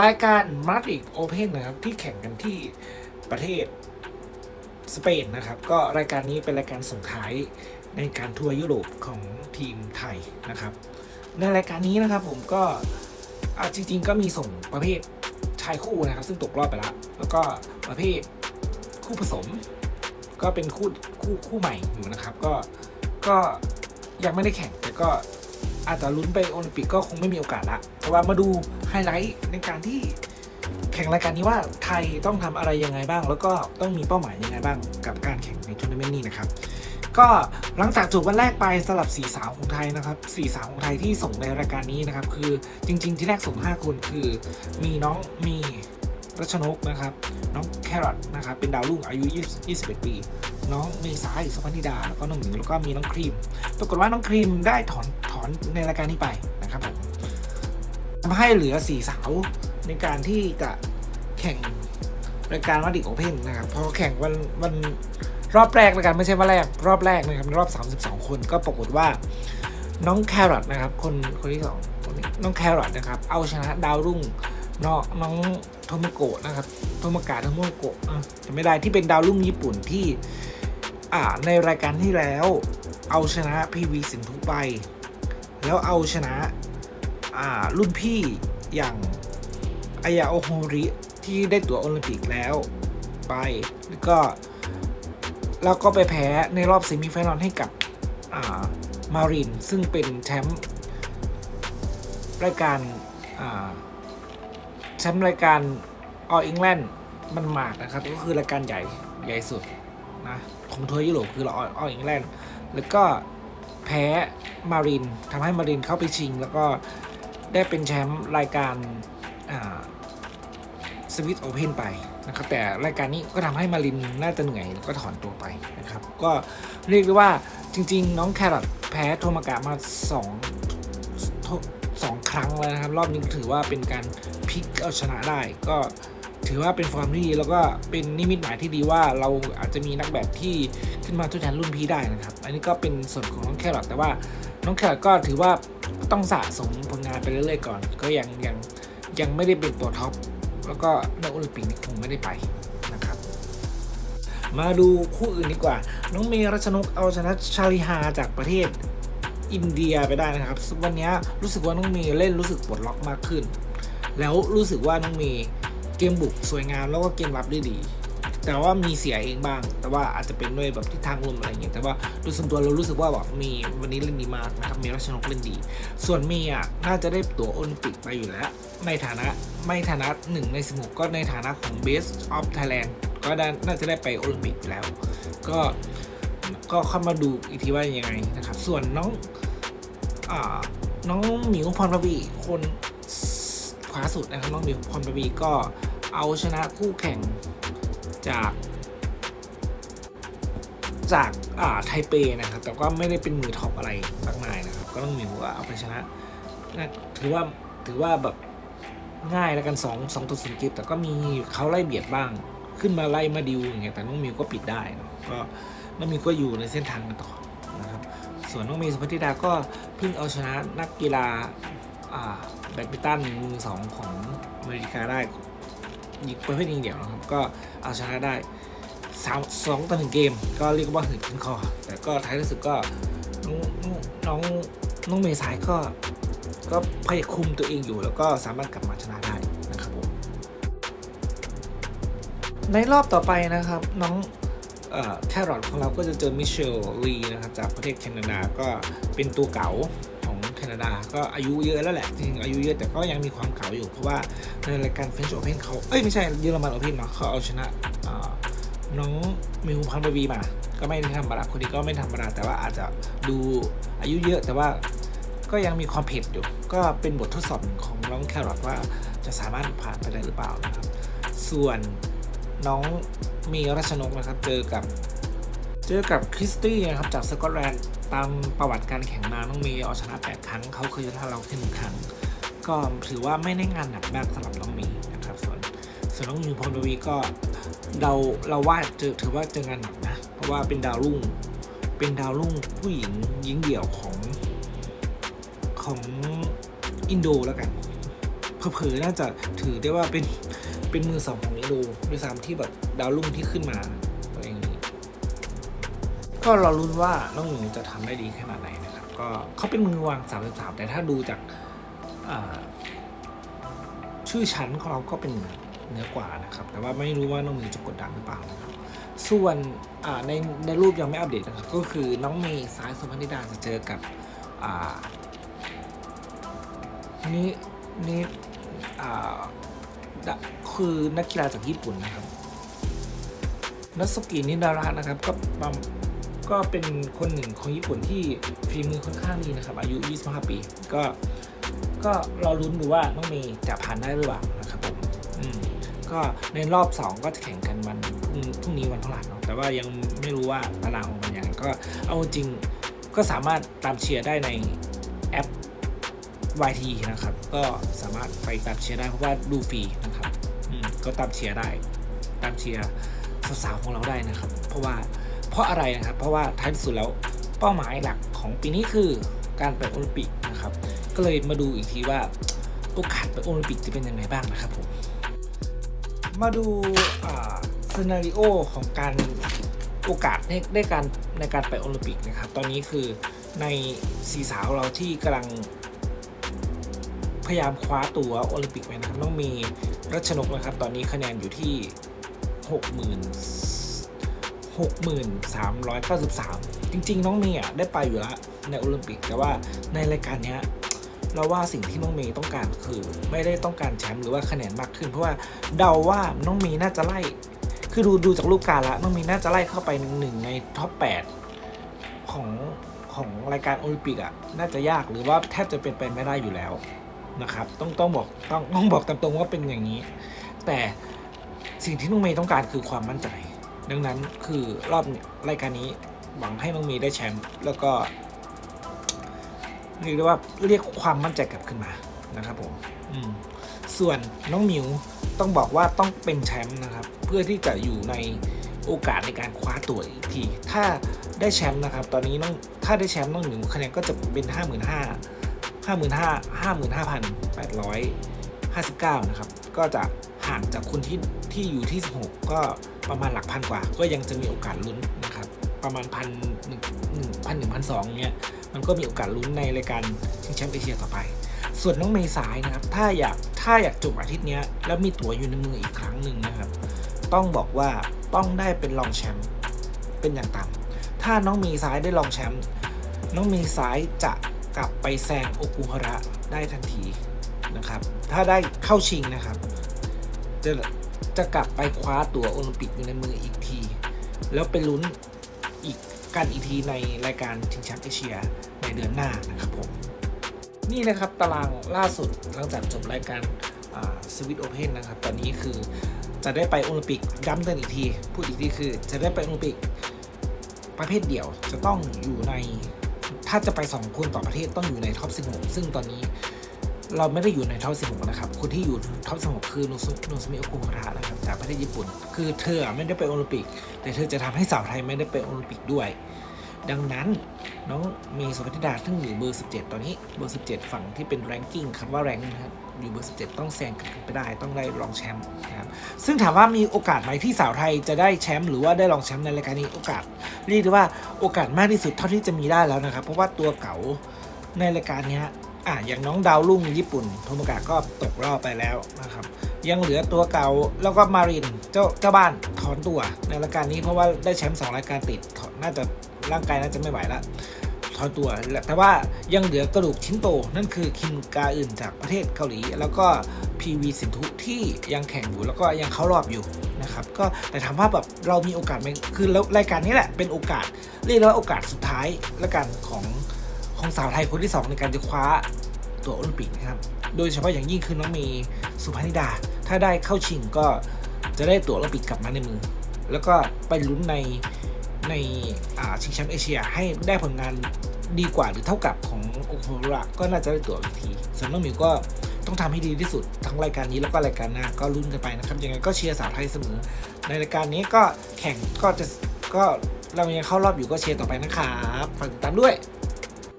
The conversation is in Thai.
รายการมาดริดโอเพนนะครับ ที่แข่งกันที่ประเทศสเปนนะครับ ก็รายการนี้เป็นรายการส่งท้ายในการทัวร์ยุโรปของทีมไทยนะครับ ในรายการนี้นะครับผมก็จริงๆก็มีส่งประเภทชายคู่นะครับ ซึ่งตกรอบไปแล้ว แล้วก็ประเภทคู่ผสม ก็เป็นคู่คู่คู่ใหม่อยู่นะครับ ก็ก็ยังไม่ได้แข่งแต่ก็ อาจจะลุ้นไปโอลิมปิกก็คงไม่มีโอกาสละแต่ว่ามาดูไฮไลท์ในการที่แข่งรายการนี้ว่าไทยต้องทำอะไรยังไงบ้าง แล้วก็ต้องมีเป้าหมายยังไงบ้างกับการแข่งในทัวร์นาเมนต์นี้นะครับ ก็หลังจากจบวันแรกไปสลับสีสาวของไทยนะครับสีสาวของไทยที่ส่งในรายการนี้นะครับคือจริง ๆ ที่แรกส่ง 5 คนคือ มีน้องมีรัชนกนะครับ น้องแครอทนะครับเป็นดาวรุ่งอายุ 21 ปี น้องเมษายสุพนิดาแล้วก็น้องหมิวแล้วก็มีน้องครีม ปรากฏว่าน้องครีมได้ถอนถ อนในรายการนี้ไปนะครับผมทำให้เหลือสี่สาวในการที่จะแข่งรายการมาดิกโอเพนนะครับพอแข่งวันวันรอบแรกแล้วกันไม่ใช่ว่าแรก รอบแรกนะครับรอบ 32 คนก็ปรากฏว่าน้องแครอทนะครับ คนคนที่สองคนนี้น้องแครอทนะครับ เอาชนะดาวรุ่งน้องน้องโทมโกะนะครับโทมกะโทโมโกะอะไม่ได้ที่เป็นดาวรุ่งญี่ปุ่นที่ อ่าในรายการที่แล้ว เอาชนะพีวีสินทุไป แล้วเอาชนะรุ่นพี่อย่างอายาโอโฮริที่ได้ตั๋วโอลิมปิกแล้วไปแล้วก็แล้วก็ไปแพ้ในรอบเซมิไฟนอลให้กับมาริน ซึ่งเป็นแชมป์รายการแชมป์รายการออ l อิงแลนด์มันหมากนะครับ ก็คือรายการใหญ่ใหญ่สุดนะของทัวร์ยุโรปคือเราอออิงแลนด์แล้วก็ แพ้มารินทำให้มารินเข้าไปชิง แล้วก็ได้เป็นแชมป์รายการสวิตโอเพนไปนะครับแต่รายการนี้ก็ทำให้มารินน่าจะเหนื่อยแล้วก็ถอนตัวไปนะครับ ก็เรียกได้ว่าจริง ๆ น้องแครอทแพ้โทมากะมาสองสองครั้งแล้วนะครับ รอบนี้ถือว่าเป็นการพลิกเอาชนะได้ ก็ถือว่าเป็นฟอร์มที่ดี แล้วก็เป็นนิมิตหมายที่ดีว่าเราอาจจะมีนักแบบที่ ขึ้นมาทดแทนรุ่นพี่ได้นะครับ อันนี้ก็เป็นส่วนของน้องแครอทแต่ว่าน้องแครอทก็ถือว่าต้องสะสมผลงานไปเรื่อยๆก่อน ก็ยังยังยังไม่ได้เป็นตัวท็อปแล้วก็ในโอลิมปิกนี่คงไม่ได้ไปนะครับ มาดูคู่อื่นดีกว่า น้องเมย์รัชนกเอาชนะชาลิฮาจากประเทศอินเดียไปได้นะครับ วันนี้รู้สึกว่าน้องเมย์เล่นรู้สึกปลดล็อกมากขึ้น แล้วรู้สึกว่าน้องเมย์เกมบุกสวยงามแล้วก็เกมรับได้ดี แต่ว่ามีเสียเองบ้าง แต่ว่าอาจจะเป็นด้วยแบบทิศทางลมอะไรอย่างเงี้ยแต่ว่าโดยส่วนตัวเรารู้สึกว่าแบบมีวันนี้เล่นดีมากนะครับมีรัชนกเล่นดี ส่วนมีอะน่าจะได้ตั๋วโอลิมปิกไปอยู่แล้ว ในฐานะไม่ฐานะหนึ่งในสมุกก็ในฐานะของ Best of Thailand ก็ได้น่าจะได้ไปโอลิมปิกแล้ว ก็ก็เข้ามาดูอีกทีว่ายังไงนะครับ ส่วนน้องอ่าน้องหมิวพรประวีคนขวาสุดนะครับน้องหมิวพรประวีก็เอาชนะคู่แข่ง จาก จากอ่าไทเปนะครับ แต่ก็ไม่ได้เป็นมือท็อปอะไรมากมายนะครับ ก็ต้องมีว่าเอาไปชนะนะถือว่าถือว่าแบบง่ายแล้วกัน2 2ต่อ0เกมแต่ก็มีเขาไล่เบียดบ้าง ขึ้นมาไล่มาดิวอย่างเงี้ยแต่น้องมิวก็ปิดได้นะก็น้องมิวก็อยู่ในเส้นทางกันต่อนะครับส่วนน้องมย์สุพัธิดาก็เพิ่งเอาชนะนักกีฬาอ่าแบดมินตันมือสองของอเมริกาได้ ยิงประเภทยิงเดี่ยวนะครับ ก็เอาชนะได้สามสองต่อหนึ่งเกม ก็เรียกว่าหืดขึ้นคอ แต่ก็ท้ายที่สุดก็น้องน้องเมษายก็ก็พยายามคุมตัวเองอยู่ แล้วก็สามารถกลับมาชนะได้นะครับผมในรอบต่อไปนะครับ น้องแครอทของเราก็จะเจอมิเชลลีนะครับจากประเทศแคนาดาก็เป็นตัวเก่า นาดา ก็อายุเยอะแล้วแหละจริงอายุเยอะแต่ก็ยังมีความเก่าอยู่ เพราะว่าในรายการเฟนช์โอเพนเขาเอ้ยไม่ใช่เยอรมันโอเพนเนาะเขาเอาชนะน้องมิวพันบวีมา ก็ไม่ได้ธรรมดาคนนี้ก็ไม่ธรรมดาแต่ว่าอาจจะดูอายุเยอะแต่ว่าก็ยังมีความเผ็ดอยู่ ก็เป็นบททดสอบของน้องแครอทว่าจะสามารถผ่านไปได้หรือเปล่านะครับ ส่วนน้องมีรัชนกนะครับ เจอกับ เจอกับคริสตี้นะครับจากสกอตแลนด์ ตามประวัติการแข่งมาน้องเมย์เอาชนะ 8 ครั้งเขาเคยชนะเราแค่หนึ่งครั้ง ก็ถือว่าไม่ได้งานหนักมากสำหรับน้องเมย์นะครับส่วนส่วนน้องมิวพรบวีก็เราเราว่าเจอถือว่าเจองานหนักนะ เพราะว่าเป็นดาวรุ่งเป็นดาวรุ่งผู้หญิงหญิงเดี่ยวของของอินโดแล้วกันเผลอๆน่าจะถือได้ว่าเป็นเป็นมือสองของนินโรด้วยซ้ำที่แบบดาวรุ่งที่ขึ้นมา ก็เราลุ้นว่าน้องหมิวจะทำได้ดีขนาดไหนนะครับก็เขาเป็นมือวาง 33 แต่ถ้าดูจากชื่อชั้นของเราก็เป็นเหนือกว่านะครับ แต่ว่าไม่รู้ว่าน้องหมิวจะกดดันหรือเปล่านะครับส่วนในในรูปยังไม่อัปเดตนะครับก็คือน้องเมย์สายสุพรรณิดาจะเจอกับนี่นี่คือนักกีฬาจากญี่ปุ่นนะครับนัสกินิดาระนะครับก็ประ ก็เป็นคนหนึ่งของญี่ปุ่นที่ฝีมือค่อนข้างดีนะครับ อายุ 25 ปี ก็ก็เราลุ้นดูว่าน้องเมย์จะผ่านได้หรือเปล่านะครับผมก็ในรอบ 2 ก็จะแข่งกันวันพรุ่งนี้วันพฤหัสเนาะแต่ว่ายังไม่รู้ว่าตารางออกมาอย่างก็เอาจริงก็สามารถตามเชียร์ได้ในแอป YT นะครับ ก็สามารถไปตามเชียร์ได้เพราะว่าดูฟรีนะครับก็ตามเชียร์ได้ ตามเชียร์สาวๆของเราได้นะครับ เพราะว่า เพราะอะไรนะครับ เพราะว่าท้ายที่สุดแล้วเป้าหมายหลักของปีนี้คือการไปโอลิมปิกนะครับ ก็เลยมาดูอีกทีว่าโอกาสไปโอลิมปิกจะเป็นยังไงบ้างนะครับผม มาดูซีนารีโอของการโอกาสในในการในการไปโอลิมปิกนะครับ ตอนนี้คือในสีสาวเราที่กำลังพยายามคว้าตัวโอลิมปิกไปนะครับน้องมีรัชนกนะครับ ตอนนี้คะแนนอยู่ที่ 60,000 63,393 จริง ๆ น้องเมย์อะได้ไปอยู่แล้วในโอลิมปิก แต่ว่าในรายการนี้เราว่าสิ่งที่น้องเมย์ต้องการคือ ไม่ได้ต้องการแชมป์หรือว่าคะแนนมากขึ้น เพราะว่าเดาว่าน้องเมย์น่าจะไล่ คือดูดูจากรูปการละน้องเมย์น่าจะไล่เข้าไปหนึ่งในท็อป8ของของรายการโอลิมปิกอะน่าจะยากหรือว่าแทบจะเป็นไปไม่ได้อยู่แล้วนะครับต้องต้องบอกต้องต้องบอกตามตรงว่าเป็นอย่างนี้ แต่สิ่งที่น้องเมย์ต้องการคือความมั่นใจ ดังนั้นคือรอบรายการนี้หวังให้น้องเมย์ได้แชมป์แล้วก็เรียกได้ว่าเรียกความมั่นใจกลับขึ้นมานะครับผมอืมส่วนน้องหมิวต้องบอกว่าต้องเป็นแชมป์นะครับ เพื่อที่จะอยู่ในโอกาสในการคว้าตั๋วอีกที ถ้าได้แชมป์นะครับ ตอนนี้น้องถ้าได้แชมป์น้องหมิวคะแนนก็จะเป็นห้าหมื่นห้าห้าหมื่นห้าห้าหมื่นห้าพันแปดร้อยห้าสิบเก้านะครับ ก็จะห่างจากคนที่ที่อยู่ที่สิบหกก็ ประมาณหลักพันกว่า ก็ยังจะมีโอกาสลุ้นนะครับ ประมาณพันหนึ่งหนึ่งพันหนึ่งพันสองเนี้ยมันก็มีโอกาสลุ้นในรายการชิงแชมป์เอเชียต่อไป ส่วนน้องเมย์สายนะครับ ถ้าอยากถ้าอยากจบอาทิตย์นี้แล้วมีตั๋วอยู่ในมืออีกครั้งหนึ่งนะครับ ต้องบอกว่าต้องได้เป็นรองแชมป์เป็นอย่างต่ำถ้าน้องมีซ้ายได้รองแชมป์น้องมีซ้ายจะกลับไปแซงโอกุฮาระได้ทันทีนะครับ ถ้าได้เข้าชิงนะครับจะ จะกลับไปคว้าตั๋วโอลิมปิกอยู่ในมืออีกที แล้วไปลุ้นอีกกันอีกทีในรายการชิงแชมป์เอเชียในเดือนหน้านะครับผม นี่นะครับตารางล่าสุดหลังจากจบรายการสวิตโอเพนนะครับ ตอนนี้คือจะได้ไปโอลิมปิกย้ำเตือนอีกที พูดอีกทีคือจะได้ไปโอลิมปิกประเภทเดี่ยวจะต้องอยู่ใน ถ้าจะไป 2 คนต่อประเทศต้องอยู่ในท็อป16ซึ่งตอนนี้ เราไม่ได้อยู่ในท็อป16นะครับ คนที่อยู่ท็อป16คือโนซุโนซุมิโอกุฮาระนะครับ จากประเทศญี่ปุ่น คือเธอไม่ได้ไปโอลิมปิก แต่เธอจะทำให้สาวไทยไม่ได้ไปโอลิมปิกด้วย ดังนั้นน้องเมย์สุพัธิดาซึ่งอยู่เบอร์ 17 ตอนนี้เบอร์ 17 ฝั่งที่เป็นแรงกิ้งคำว่าแรงนะครับอยู่เบอร์ 17 ต้องแซงกันไปได้ต้องได้รองแชมป์นะครับซึ่งถามว่ามีโอกาสไหมที่สาวไทยจะได้แชมป์หรือว่าได้รองแชมป์ในรายการนี้โอกาส เรียกได้ว่าโอกาสมากที่สุดเท่าที่จะมีได้แล้วนะครับ เพราะว่าตัวเก๋าในรายการนี้ อะอย่างน้องดาวรุ่งญี่ปุ่นโทโมกะก็ตกรอบไปแล้วนะครับ ยังเหลือตัวเก่าแล้วก็มารินเจ้าเจ้าบ้านถอนตัวในรายการนี้เพราะว่าได้แชมป์สองรายการติดน่าจะร่างกายน่าจะไม่ไหวแล้วถอนตัว แต่ว่ายังเหลือกระดูกชิ้นโต นั่นคือคิมกาอื่นจากประเทศเกาหลี แล้วก็พีวีสินทุที่ยังแข่งอยู่แล้วก็ยังเข้ารอบอยู่นะครับก็แต่ถามว่าแบบเรามีโอกาสไหมคือแล้วรายการนี้แหละเป็นโอกาสเรียกได้ว่าโอกาสสุดท้ายละกันของ ของสาวไทยคนที่สองในการจะคว้าตัวโอลิมปิกนะครับ โดยเฉพาะอย่างยิ่งคือน้องเมย์สุพนิดา ถ้าได้เข้าชิงก็จะได้ตั๋วโอลิมปิกกลับมาในมือ แล้วก็ไปลุ้นในในชิงแชมป์เอเชียให้ได้ผลงานดีกว่าหรือเท่ากับของโอโคระก็น่าจะได้ตั๋วอีกทีส่วนน้องหมิวก็ต้องทำให้ดีที่สุดทั้งรายการนี้แล้วก็รายการหน้าก็ลุ้นกันไปนะครับยังไงก็เชียร์สาวไทยเสมอ ในรายการนี้ก็แข่งก็จะก็เรายังเข้ารอบอยู่ก็เชียร์ต่อไปนะครับฝากติดตามด้วย